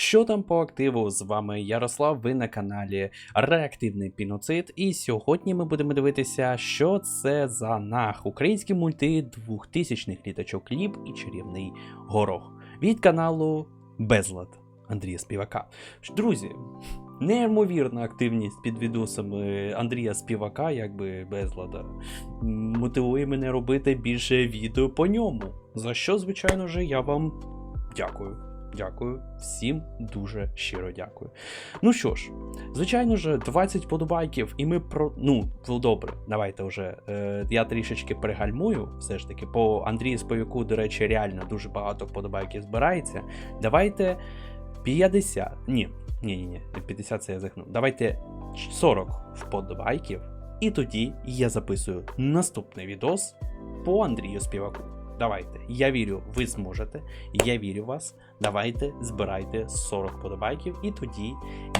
Що там по активу? З вами Ярослав, ви на каналі Реактивний Піноцид. І сьогодні ми будемо дивитися, що це за нах українські мульти 2000-х літачок Ліп і чарівний горох від каналу Безлад Андрія Співака. Друзі, неймовірна активність під відосами Андрія Співака, якби безлада, мотивує мене робити більше відео по ньому. За що, звичайно ж, я вам дякую. Дякую, всім дуже щиро дякую. Ну що ж, звичайно ж, 20 подобайків, і ми про. Ну, ну, добре, давайте вже. Е, я трішечки перегальмую, все ж таки, по Андрію Сповіку, до речі, реально дуже багато подобайків збирається. Давайте 50. Ні, ні, ні, ні, 50 це я захнув. Давайте 40 вподобайків, і тоді я записую наступний відос по Андрію Співаку. Давайте, я вірю, ви зможете. Я вірю в вас. Давайте збирайте 40 подобайків, і тоді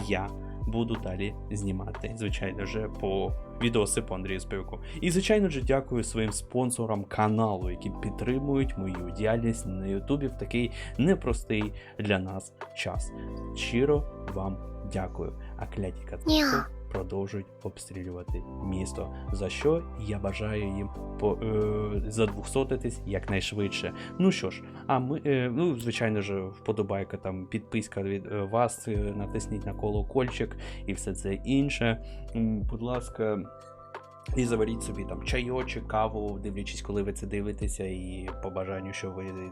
я буду далі знімати, звичайно ж, по відоси по Андрію Співаку. І, звичайно ж, дякую своїм спонсорам каналу, які підтримують мою діяльність на Ютубі в такий непростий для нас час. Щиро вам дякую. А кляті продовжують обстрілювати місто. За що я бажаю їм по, е, задвухсотитись якнайшвидше. Ну що ж, а ми, е, ну, звичайно ж, вподобайка там підписка від е, вас, е, натисніть на колокольчик і все це інше. Будь ласка. І заваріть собі там чайочок, каву, дивлячись, коли ви це дивитеся, і по бажанню, що ви е,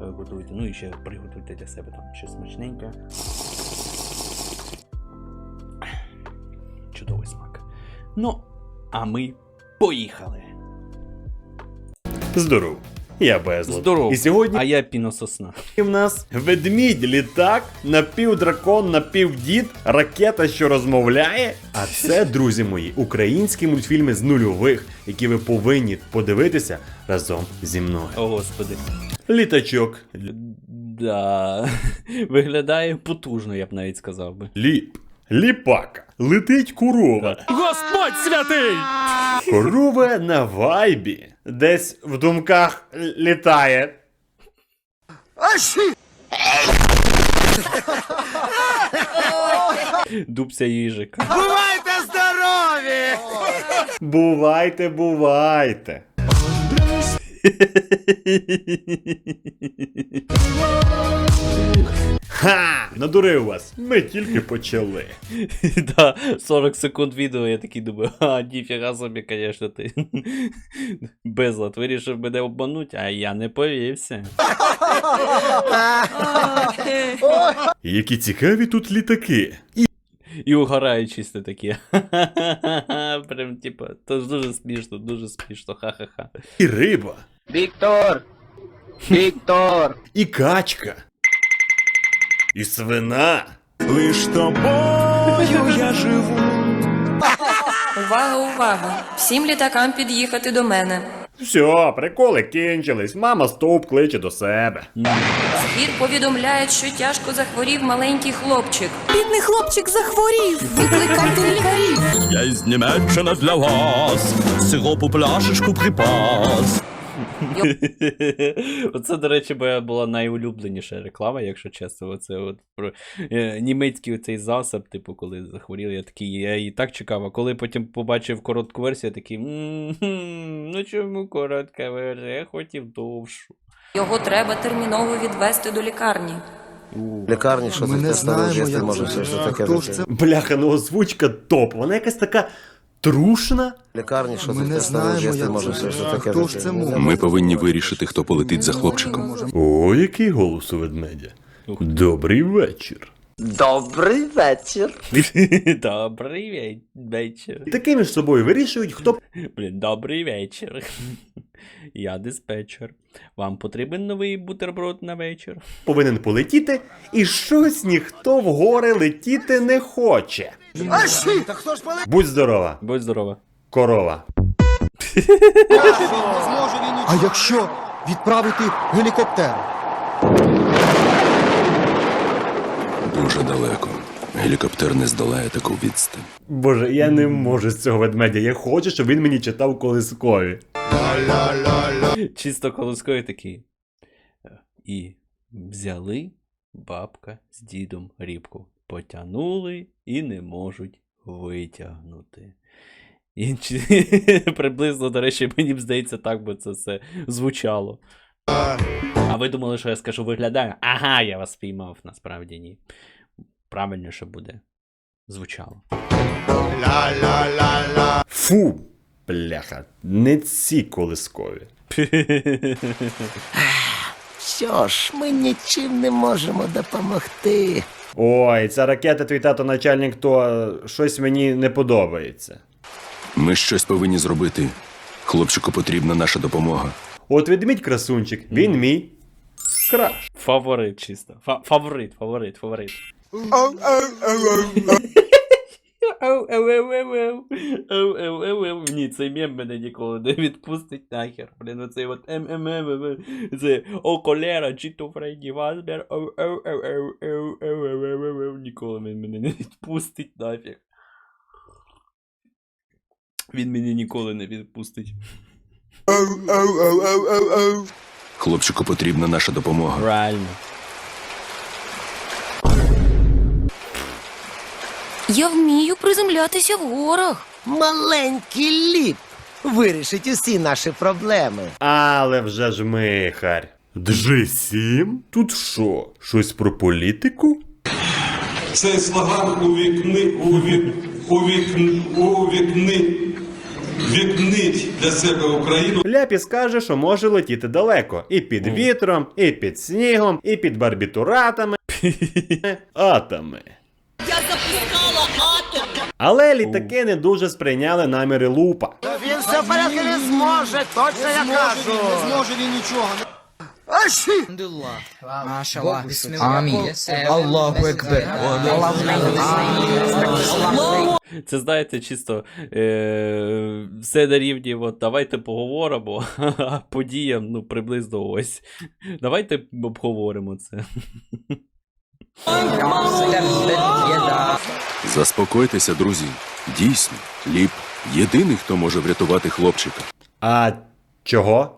готуєте. Ну і ще приготуйте для себе там щось смачненьке. Чудовий смак. Ну, а ми поїхали. Здоров. Я безлад. Здоров. І сьогодні А я пінососна. в нас ведмідь, літак, напівдракон, напівдід, ракета, що розмовляє. А це, друзі мої, українські мультфільми з нульових, які ви повинні подивитися разом зі мною. О, господи. Літачок. Да. Виглядає потужно, я б навіть сказав би. Ліп. Ліпака. Летить корова. Господь святий! Корова на вайбі. Десь в думках літає. Дубся їжика. Бувайте, бувайте. Ха! Надурив вас. Ми тільки почали. Да, 40 секунд відео, я такий думаю, а, ніфіга собі, конечно, ти. Безлад, вирішив мене обмануть, а я не повівся. Які цікаві тут літаки. І угорають чисто такі. Прям, типа, то ж дуже смішно, дуже смішно, ха-ха-ха. і риба, Віктор! Віктор! і качка. І свина. Лиш тобою я живу. Увага, увага! Всім літакам під'їхати до мене. Все, приколи кінчились. Мама стовп кличе до себе. Звір повідомляє, що тяжко захворів маленький хлопчик. Бідний хлопчик захворів. Викликайте лікарів. Я із Німеччини для вас. Сиропу пляшечку припас. Оце, до речі, моя була найулюбленіша реклама, якщо чесно. Оце от про е, німецький оцей засоб, типу, коли захворіли, я такий, я її так чекав, а коли потім побачив коротку версію, я такий, ну чому коротка версія? Я хотів довшу. Його треба терміново відвести до лікарні. Лікарні, що Ми це не знаємо, як може це. що таке. Хто це? Бляха, ну озвучка топ. Вона якась така трушна. Лікарні, що Ми не знаємо, як може це. що таке. Хто ж це може? Ми повинні вирішити, хто полетить за хлопчиком. О, який голос у ведмедя. Добрий вечір. Добрий вечір. Добрий вечір. Такими ж собою вирішують, хто Блін, добрий вечір. Я диспетчер. Вам потрібен новий бутерброд на вечір? повинен полетіти, і щось ніхто в гори летіти не хоче. Будь здорова, Будь здорова. корова. А якщо відправити гелікоптер? Дуже далеко. Гелікоптер не здолає таку відстань. Боже, я не можу з цього ведмедя. Я хочу, щоб він мені читав колискові. Чисто колосковий такий. Е, І взяли бабка з дідом рібку потягнули і не можуть витягнути. Інші приблизно, до речі, мені б здається, так би це все звучало. А ви думали, що я скажу виглядає? Ага, я вас спіймав, насправді ні. Правильніше буде. Звучало. Фу, бляха, не ці колискові. Що ж, ми нічим не можемо допомогти. Ой, ця ракета, твій тато начальник, то щось мені не подобається. Ми щось повинні зробити. Хлопчику потрібна наша допомога. От ведмідь красунчик, він мій краш. Фаворит чисто. Фа- фаворит, фаворит, фаворит. Ні, цей мем мене ніколи не відпустить нахер. Блін, оцей от МММ. Це о колера, чіто Фредді Вазбер. Ніколи він мене не відпустить нафіг. Він мене ніколи не відпустить. Хлопчику потрібна наша допомога. Реально. Я вмію приземлятися в горах. Маленький ліп вирішить усі наші проблеми. Але вже ж михарь. Джи-7? Тут що? Щось про політику? Цей слоган у вікни, у вік, у вікни, у вікни, вікнить для себе Україну. Ляпіс каже, що може летіти далеко. І під вітром, і під снігом, і під барбітуратами. Атами. Я запускала атом. Але літаки не дуже сприйняли наміри лупа. Він все порядку не зможе, точно я кажу. Не зможе він нічого. Це знаєте, чисто е, все на рівні, от давайте поговоримо, а подіям, ну, приблизно ось. Давайте обговоримо це. Заспокойтеся, друзі. Дійсно, ліп єдиний, хто може врятувати хлопчика. А чого?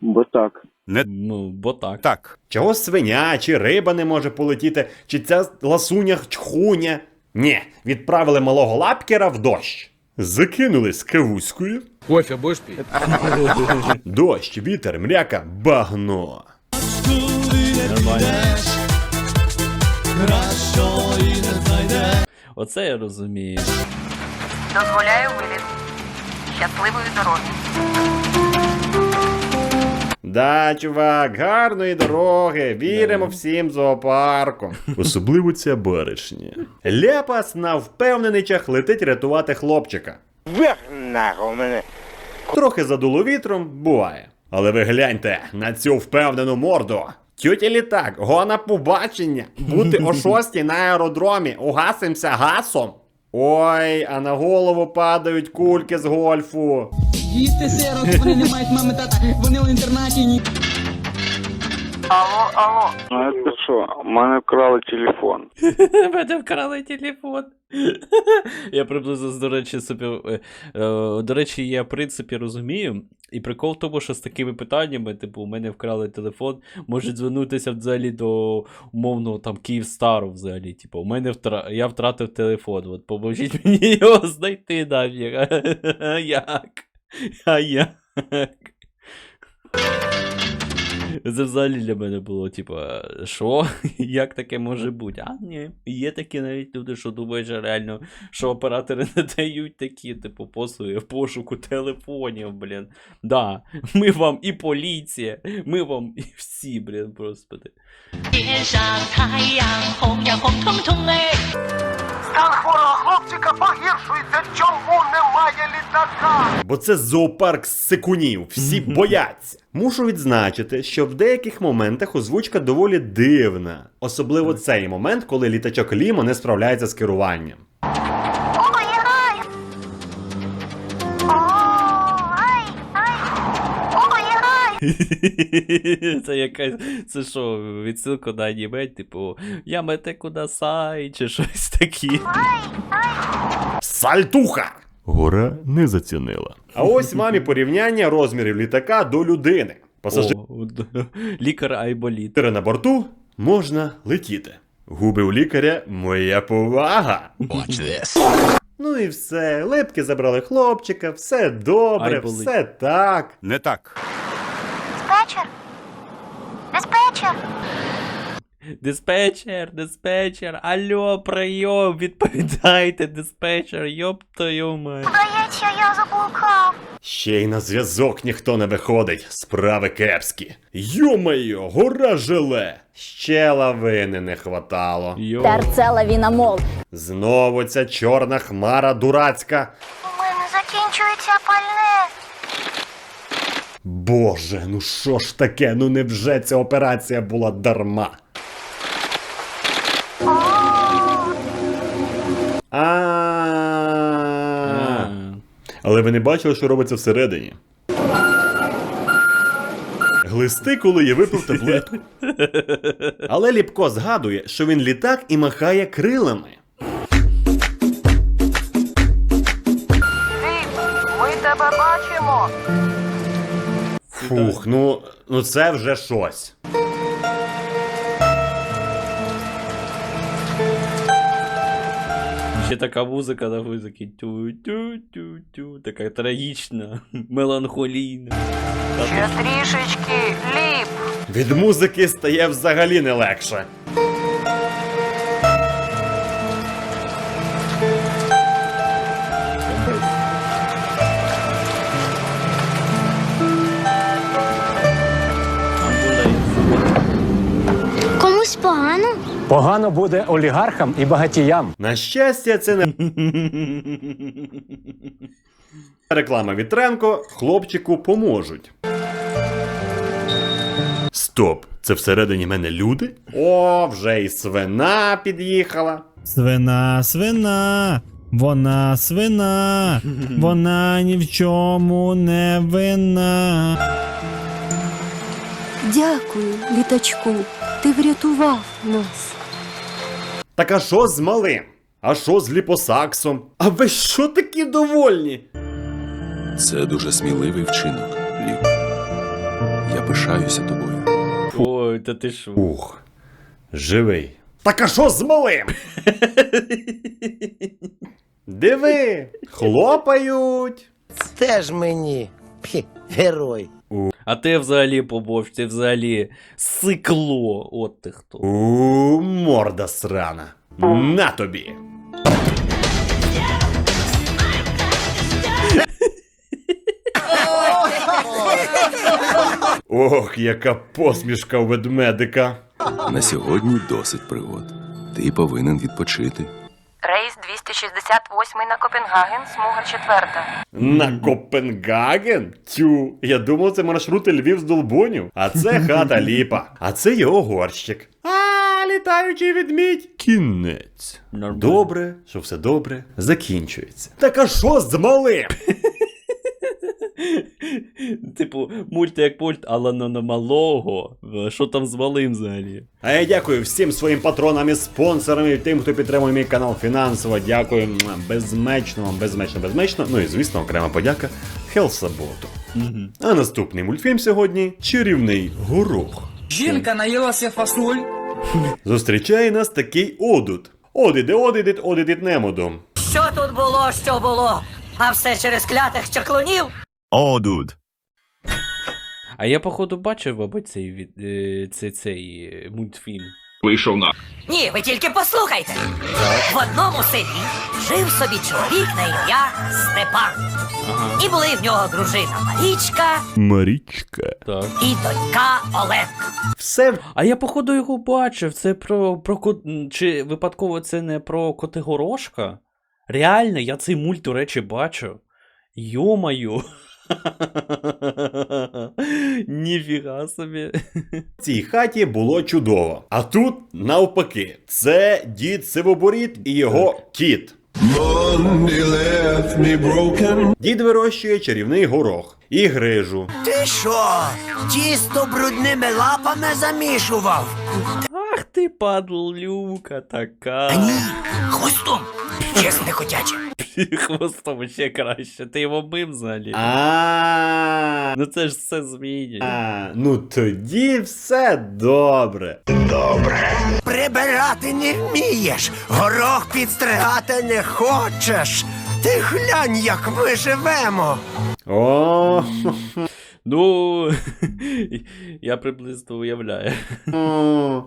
Ну, бо так. Так. Чого свиня чи риба не може полетіти, чи ця ласуня чхуня? Ні, відправили малого лапкера в дощ. Закинули з кавуською. Кофе будешь пить? Дощ, вітер, мряка, багно. Оце я розумію. Дозволяю виліт. Щасливої дороги. Да, чувак, гарної дороги. Віримо всім зоопарком. Особливо ця баришня. Ляпас на впевнений чах летить рятувати хлопчика. Трохи задуло вітром, буває. Але ви гляньте на цю впевнену морду. Тьоті літак, го на побачення. Бути о шостій на аеродромі, угасимся гасом. Ой, а на голову падають кульки з гольфу. Їсти сироти, вони не мають мами тата, вони в інтернаті ні. А це що? У мене вкрали телефон. Мене вкрали телефон. Я приблизно, до речі, собі. е, е, До речі, я в принципі розумію. І прикол в тому, що з такими питаннями, типу, у мене вкрали телефон, можуть звернутися взагалі до умовного там Київстару взагалі. Типу, у мене втра... я втратив телефон. От поможіть мені його знайти нафіг. А як? А як? Це взагалі для мене було, типа, що? Як таке може бути? А, ні. Є такі навіть люди, що думають, що реально, що оператори не дають такі, типу, послуги в пошуку телефонів, блін. Да, ми вам і поліція, ми вам і всі, блін, господи. Стан хворого хлопчика погіршується, чому немає літака? Бо це зоопарк з сикунів, всі бояться. Мушу відзначити, що в деяких моментах озвучка доволі дивна. Особливо цей момент, коли літачок Лімо не справляється з керуванням. Це якась. Це що, відсилка на аніме, типу, я мете кудасай, чи щось таке. Сальтуха! Гора не зацінила. А ось мамі порівняння розмірів літака до людини. Пасажири О, Лікар Айболіт. на борту можна летіти. Губи у лікаря моя повага. Ну і все. Липки забрали хлопчика, все добре, все так. Не так. Диспетчер? Диспетчер? Диспетчер, алло, прийом, відповідайте, диспетчер, йоп твою мать. Здається, я заблукав. Ще й на зв'язок ніхто не виходить. Справи кепські. Йо-моє, гора желе. Ще лавини не хватало. Йо. Терцела вінамол. Знову ця чорна хмара дурацька. У мене закінчується пальне. Боже, ну що ж таке? Ну невже ця операція була дарма? А. Але ви не бачили, що робиться всередині. Глисти, коли я випив таблетку. Але Ліпко згадує, що він літак і махає крилами. Фух, ну, ну це вже щось. Ще така музика на музики. Тю-тю-тю-тю. Така трагічна, меланхолійна. Ще трішечки, ліп. Від музики стає взагалі не легше. Погано? Погано буде олігархам і багатіям. На щастя, це не реклама Вітренко, хлопчику поможуть. Стоп, це всередині мене люди? О, вже і свина під'їхала. Свина, свина, вона свина, вона ні в чому не винна. Дякую, літачку. Ти врятував нас. Так а що з малим? А що з ліпосаксом? А ви що такі довольні? Це дуже сміливий вчинок, Ліп. Я пишаюся тобою. Ой, та ти що? Ух, живий. Так а що з малим? Диви, хлопають. Теж мені. Пі, герой. А ти взагалі побоч, ти взагалі сикло. От ти хто. У, морда срана. На тобі. Ох, яка посмішка у ведмедика. На сьогодні досить пригод. Ти повинен відпочити. Рейс 268 на Копенгаген, смуга четверта. На Копенгаген? Тю, я думав, це маршрути Львів з Долбонів. А це хата ліпа. А це його горщик. А, літаючий відмідь. Кінець. Добре, що все добре, закінчується. Так а що з малим? Типу, мульт як мульт, але на малого. Е, Що там з малим взагалі? А я дякую всім своїм патронам і спонсорам і тим, хто підтримує мій канал фінансово. Дякую безмечно вам, безмечно, безмечно. Ну і звісно, окрема подяка Хелсаботу. А наступний мультфільм сьогодні чарівний горох. Жінка наїлася фасоль. Зустрічає нас такий одут. Одиде, одидит, одидит немодом. Що тут було, що було? А все через клятих чаклунів? О, дуд. А я, походу, бачив, мабуть, цей, від- е, цей, цей е, мультфільм. Ні, ви тільки послухайте. В одному селі жив собі чоловік на ім'я Степан. І були в нього дружина Марічка Марічка. Так. і донька Оленка. Все А я, походу, його бачив. Це про. про кот... Чи випадково це не про Котигорошка? Реально, я цей мульт, до речі, бачив. Йо-маю. Ніфіга собі. в цій хаті було чудово. А тут навпаки, це дід Сивоборіт і його кіт. Дід вирощує чарівний горох і грижу. Ти що? Тісто брудними лапами замішував? Ах ти падлюка така. Та ні, хвостом. Чесне хотяче. Хвостом ще краще. Ти його мив взагалі. А, Ну це ж все змінює. а, ну тоді все добре. Добре. Прибирати не вмієш, горох підстригати не хочеш. Ти глянь, як ми живемо. О, Ну, я приблизно уявляю.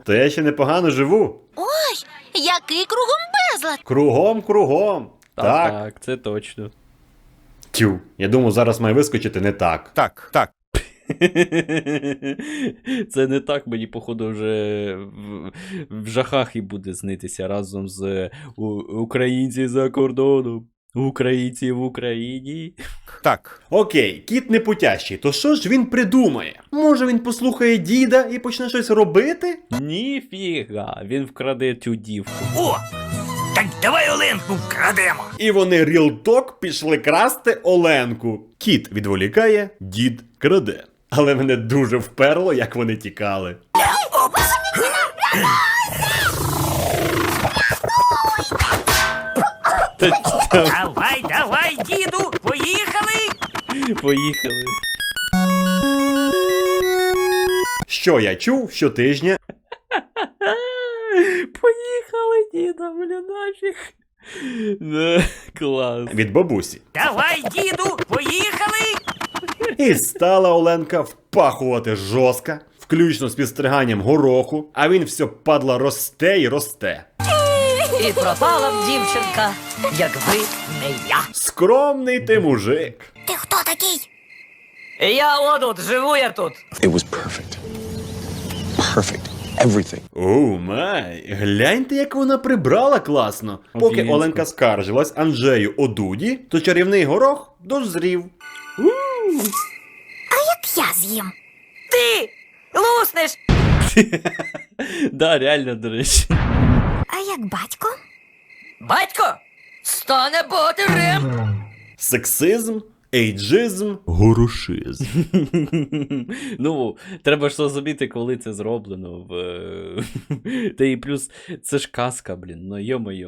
то я ще непогано живу. Ой, Який кругом безлад? Кругом, кругом. Так, Так. так, це точно. Тю, я думав, зараз має вискочити не так. Так, так. Це не так мені, походу, вже в, в жахах і буде снитися разом з у, українці за кордоном. Українці в Україні. Так. Окей, кіт не путящий, то що ж він придумає? Може він послухає діда і почне щось робити? Ніфіга, він вкраде цю дівку. О! Так давай Оленку вкрадемо. І вони рілток пішли красти Оленку. Кіт відволікає, дід краде. Але мене дуже вперло, як вони тікали. Давай, давай, діду, поїхали. Поїхали. Що я чув щотижня? Діда, бля, нафіг. Да, клас. Від бабусі. Давай, діду, поїхали. І стала Оленка впахувати жорстко, включно з підстриганням гороху, а він все падла росте і росте. І пропала б дівчинка, якби не я. Скромний ти мужик. Ти хто такий? Я отут, живу я тут. It was perfect. Perfect. Everything. Оу май, гляньте, як вона прибрала класно. Поки Офігенсько. Оленка скаржилась Анджею Одуді, то чарівний горох дозрів. А Як я з'їм? Ти луснеш. Да, реально, до речі. А як батько? Батько стане ботирем. Сексизм, ейджизм, горошизм. ну, треба ж зрозуміти, коли це зроблено. В... Та і плюс, це ж казка, блін, ну йо-моє.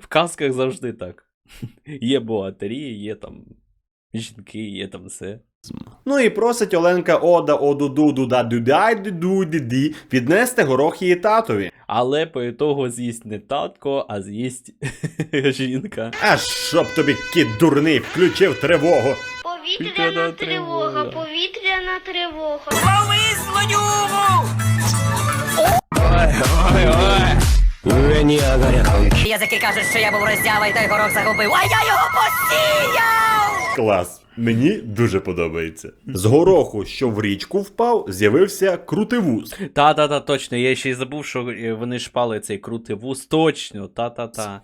В казках завжди так. Є богатирі, є там жінки, є там все. Ну і просить Оленка Ода Одуду Дуда Дудай Дуду Диді піднести горох її татові. Але по ітогу з'їсть не татко, а з'їсть жінка. А щоб тобі кіт дурний включив тривогу. Повітряна тривога, повітряна тривога. Лови слонюгу. Язики кажуть, що я був роздявий, той горох загубив, а я його посіяв! Клас. Мені дуже подобається. З гороху, що в річку впав, з'явився крутивуз. Та-та-та, точно, я ще й забув, що е, вони шпали цей крутий вуз, точно, та-та-та.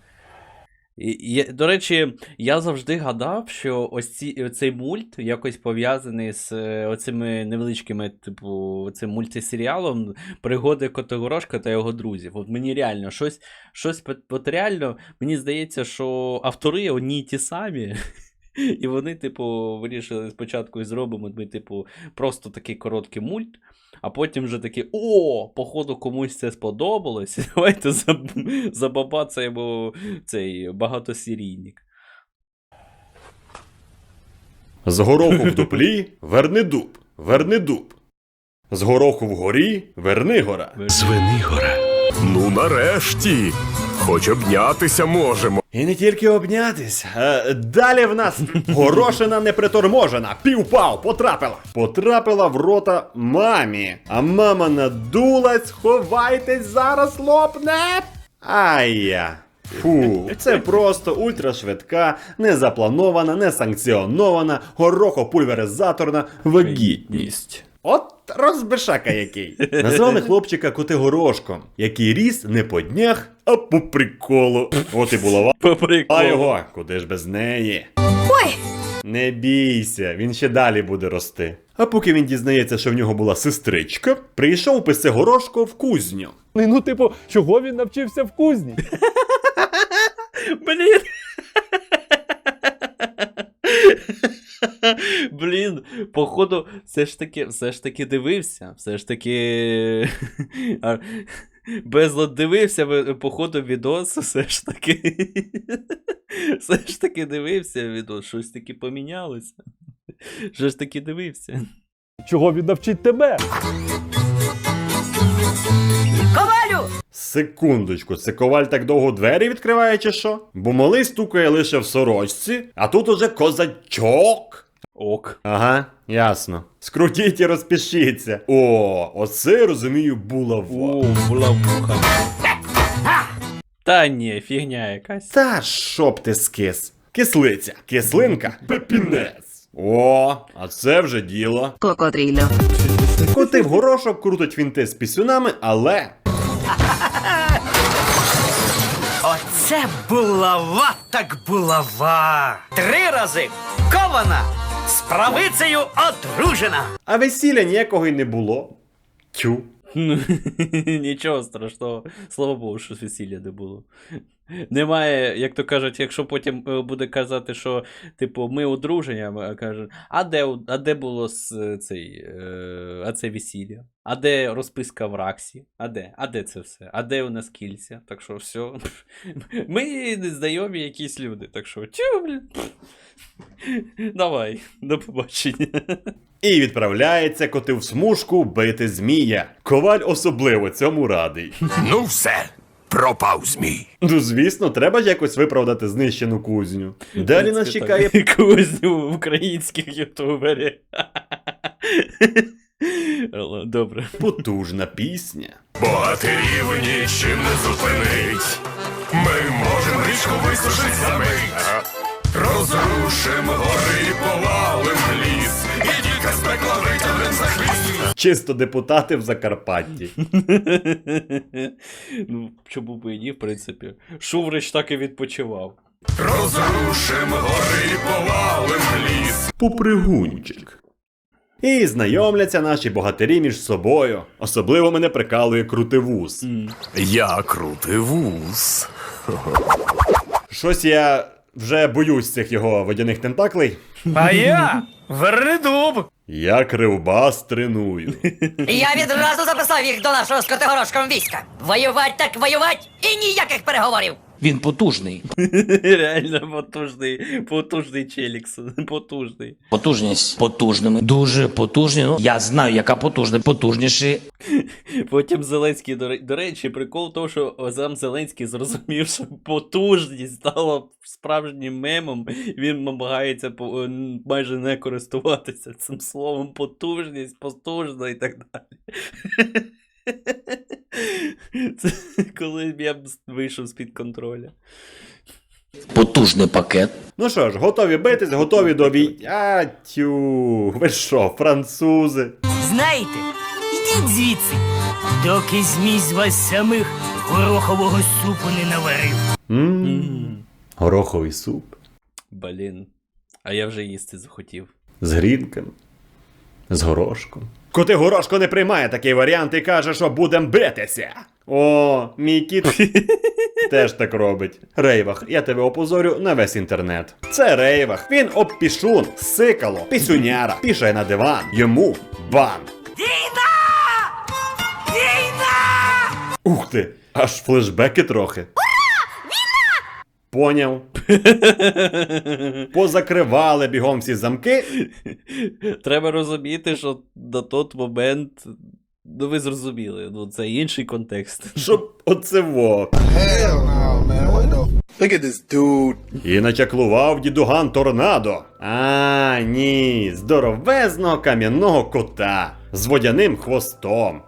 Я- до речі, я завжди гадав, що ось ці, цей мульт якось пов'язаний з е, оцими невеличкими, типу, цим мультисеріалом Пригоди Котигорошка та його друзів. От мені реально щось, щось от реально, мені здається, що автори одні й ті самі. І вони, типу, вирішили спочатку і зробимо ми, типу, просто такий короткий мульт, а потім вже такі: о, походу комусь це сподобалось. Давайте заб- забабацаємо цей багатосерійник. З гороху в дуплі верни дуб, верни дуб. З гороху вгорі верни гора. Звенигора. Ну нарешті. Хоч обнятися можемо. І не тільки обнятись. Е, далі в нас горошина неприторможена. Півпав, потрапила. Потрапила в рота мамі. А мама надулась, ховайтесь, зараз лопне. Ай-я. Фу, це просто ультрашвидка, незапланована, несанкціонована, горохопульверизаторна вагітність. От розбишака який. Назвали хлопчика Котигорошком, який ріс не по днях, а по приколу. От і булава. По А його, куди ж без неї? Ой, Не бійся, він ще далі буде рости. А поки він дізнається, що в нього була сестричка, прийшов писе горошко в кузню. Ну, типу, чого він навчився в кузні? Блін. Блін, походу, все ж таки, все ж таки дивився. Все ж таки. Безлад дивився, походу, відос, все ж таки. Все ж таки дивився відос, щось таки помінялося. Що ж таки дивився. Чого він навчить тебе? Секундочку, це коваль так довго двері відкриває чи що? Бо малий стукає лише в сорочці, а тут уже козачок. Ок. Ага, ясно. Скрутіть і розпишіться. О, оце розумію булава. О, була вуха. Та ні, фігня якась. Та щоб ти скис. Кислиця, кислинка, пепінець. О, а це вже діло. Кокотрілю. Коти в горошок крутить фінти з пісюнами, але Оце булава так булава. Три рази кована, з правицею одружена. а весілля ніякого й не було. Тю. Ну, Нічого страшного. Слава Богу, що весілля не було. Немає, як то кажуть, якщо потім е, буде казати, що, типу, ми одруження, а кажуть, а де, а де було е, цей, е, а це весілля? А де розписка в Раксі? А де? А де це все? А де у нас кільця? Так що все. Ми знайомі якісь люди, так що, тю, блін. Давай, до побачення. І відправляється коти в смужку бити змія. Коваль особливо цьому радий. Ну все, пропав змій. Ну, звісно, треба ж якось виправдати знищену кузню. Далі нас чекає Кузню українських ютуберів. Добре. потужна пісня. Богатирів нічим не зупинить. Ми можемо річку висушить за мить. Розрушим гори, повалим ліс. З пекла витягнем за хвіст. Чисто депутати в Закарпатті. ну, чому б і ні, в принципі. Шуврич так і відпочивав. Розрушим гори, повалим ліс. Попригунчик. І знайомляться наші богатирі між собою. Особливо мене прикалує крутивуз. Я крутий вуз. Щось я вже боюсь цих його водяних тентаклей. А я вередуб. Я кривбас треную. Я відразу записав їх до нашого скотигорошком війська. Воювать так воювать і ніяких переговорів. Він потужний. Реально потужний, потужний челікс. Потужний. Потужність потужними. Дуже потужні. Ну, я знаю, яка потужна. Потужніші. Потім Зеленський, до, до речі, прикол в тому, що сам Зеленський зрозумів, що потужність стала справжнім мемом. Він намагається по- е, майже не користуватися цим словом потужність, потужно і так далі. Це коли я б вийшов з-під контроля. Потужний пакет. Ну що ж, готові битись, готові до бій. А, тю, ви що, французи? Знаєте, ідіть звідси, доки змій з вас самих горохового супу не наварив. Ммм, гороховий суп Блін. А я вже їсти захотів. з грінками, з горошком. Коти горошко не приймає такий варіант і каже, що будем битися. О, мій кіт теж так робить. Рейвах, я тебе опозорю на весь інтернет. Це Рейвах. Він обпішун, сикало, пісюняра, пішає на диван. Йому бан. Війна! Війна! Ух ти, аж флешбеки трохи. Ура! Війна! Поняв. Позакривали бігом всі замки. Треба розуміти, що на той момент. Ну, ви зрозуміли, ну це інший контекст. Щоб оце во. Look at this dude. І начаклував дідуган торнадо. А, ні, здоровезного кам'яного кота з водяним хвостом.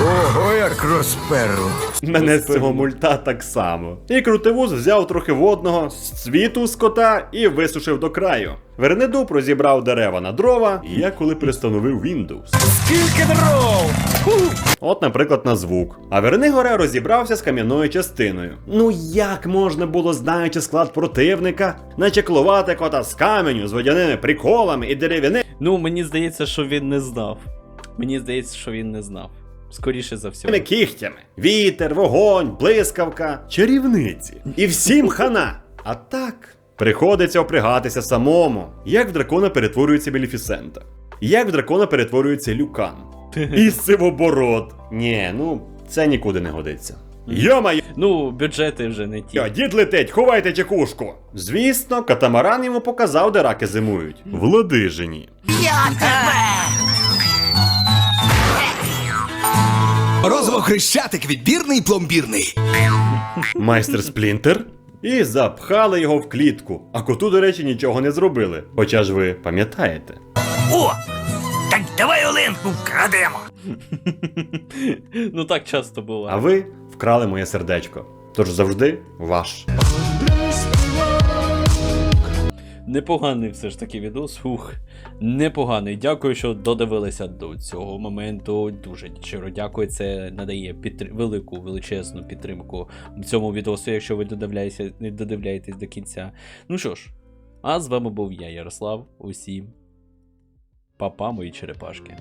Ого, як розперло. Мене з цього мульта так само. І крутивуз взяв трохи водного з цвіту з кота і висушив до краю. Вернедуб розібрав дерева на дрова, і я коли перестановив Windows. Скільки дров! От, наприклад, на звук. А Вернигора розібрався з кам'яною частиною. Ну як можна було, знаючи склад противника, начеклувати кота з каменю з водяними приколами і дерев'яними Ну, мені здається, що він не знав. Мені здається, що він не знав. Скоріше за все. кігтями. Вітер, вогонь, блискавка, чарівниці. І всім хана. А так, Приходиться опрягатися самому. Як в дракона перетворюється Беліфісента? Як в дракона перетворюється Люкан? І Сивобород. Ні, ну це нікуди не годиться. Йомай! Ну, бюджети вже не ті. Дід летить, ховайте чекушку. Звісно, катамаран йому показав, де раки зимують. В Ладижині. Я тебе! Розово хрещатик відбірний пломбірний. Майстер Сплінтер. І запхали його в клітку. А коту, до речі, нічого не зробили. Хоча ж ви пам'ятаєте. О! Так давай Оленку вкрадемо. ну так часто було. А ви вкрали моє сердечко. Тож завжди ваш. Непоганий все ж таки відос. Фух, непоганий. Дякую, що додивилися до цього моменту. Дуже щиро дякую. Це надає підтр... велику величезну підтримку цьому відосу, якщо ви додивляєтеся, додивляєтесь до кінця. Ну що ж, а з вами був я, Ярослав. Усім. Папа, мої черепашки.